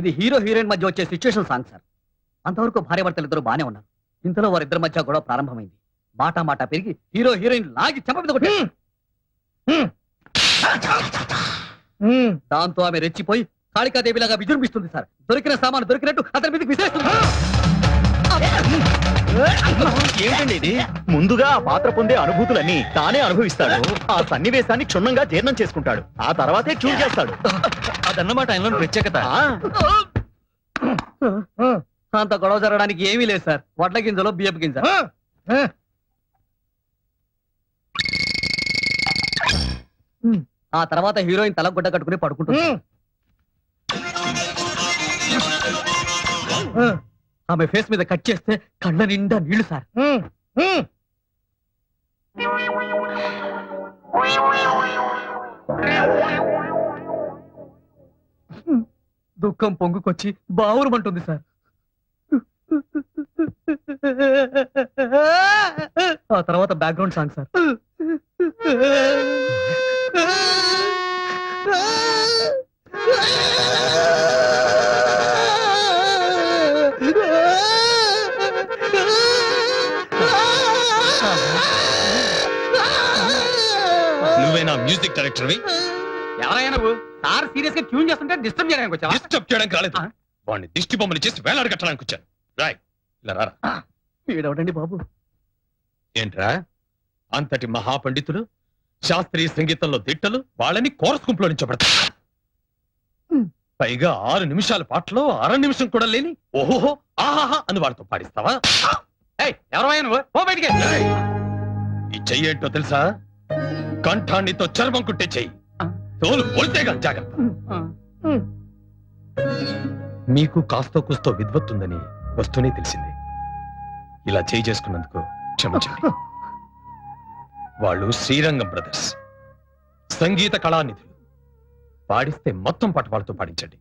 ఇది hero heroine మధ్య వచ్చే సిచ్యువేషన్ సాంగ్ సార్. అంతవరకు భార్యాభర్తలు ఇద్దరు బానే ఉన్నారు. ఇంతలో వారిద్దరి మధ్య గొడవ ప్రారంభమైంది. మాట మాట పెరిగి హీరో హీరోయిన్ లాగి చెంప మీద. దాంతో ఆమె రెచ్చిపోయి కాళికాదేవిలాగా విజృంభిస్తుంది సార్. దొరికిన సామాను దొరికినట్టు అతని మీదకి విసిరేస్తుంది. ఏంటండి ఇది? ముందుగా ఆ పాత్ర పొందే అనుభూతులన్నీ తానే అనుభవిస్తాడు. ఆ సన్నివేశాన్ని క్షుణ్ణంగా జీర్ణం చేసుకుంటాడు. ఆ తర్వాతే చూడ్ చేస్తాడు. అదన్నమాట ఆయనలో ప్రత్యేకత. ఆ, అంత గొడవ జరగడానికి ఏమీ లేదు సార్. వడ్ల గింజలో బియ్యపు గింజ. ఆ? తర్వాత హీరోయిన్ తల గుడ్డ కట్టుకుని పడుకుంటుంది. ఆమె ఫేస్ మీద కట్ చేస్తే కళ్ళ నిండా నీళ్ళు సార్. దుఃఖం పొంగుకొచ్చి బావురమంటుంది సార్. ఆ తర్వాత బ్యాక్గ్రౌండ్ సాంగ్ సార్. నువ్వేనా మ్యూజిక్ డైరెక్టర్వి? ఎవరైనా నువ్వు? సార్ సీరియస్గా ట్యూన్ చేస్తుంటే డిస్టర్బ్ చేయడానికి వచ్చావా? డిస్టర్బ్ చేయడానికి రాలేదు? వాడిని దిష్టి బొమ్మని చేసి వేలాడ కట్టడానికి వచ్చాను రాయ్ ఇలా రారా. వీడవడండి బాబు? ఏంట్రా? అంతటి మహాపండితులు శాస్త్రీయ సంగీతంలో దిట్టలు వాళ్ళని కోరస్ గుంపులో నుంచబడతారు పైగా ఆరు నిమిషాల పాటలో అర నిమిషం కూడా లేని ఓహోహో ఆహాహా అని వాళ్ళతో పాడిస్తావా? ఎవరైనా నువ్వు? పో బయటికి! ఈ చెయ్యి ఏంటో తెలుసా? కంఠాన్నితో చర్మం కుట్టే చెయ్యి. తోలు పొడితేగా జాగ్రత్త. మీకు కాస్తో కూస్తో విద్వత్తుందని వస్తూనే తెలిసింది. ఇలా చేయి చేసుకున్నందుకు క్షమించండి. వాళ్ళు శ్రీరంగం బ్రదర్స్. సంగీత కళానిధులు. పాడిస్తే మొత్తం పాట వాళ్ళతో పాడించండి.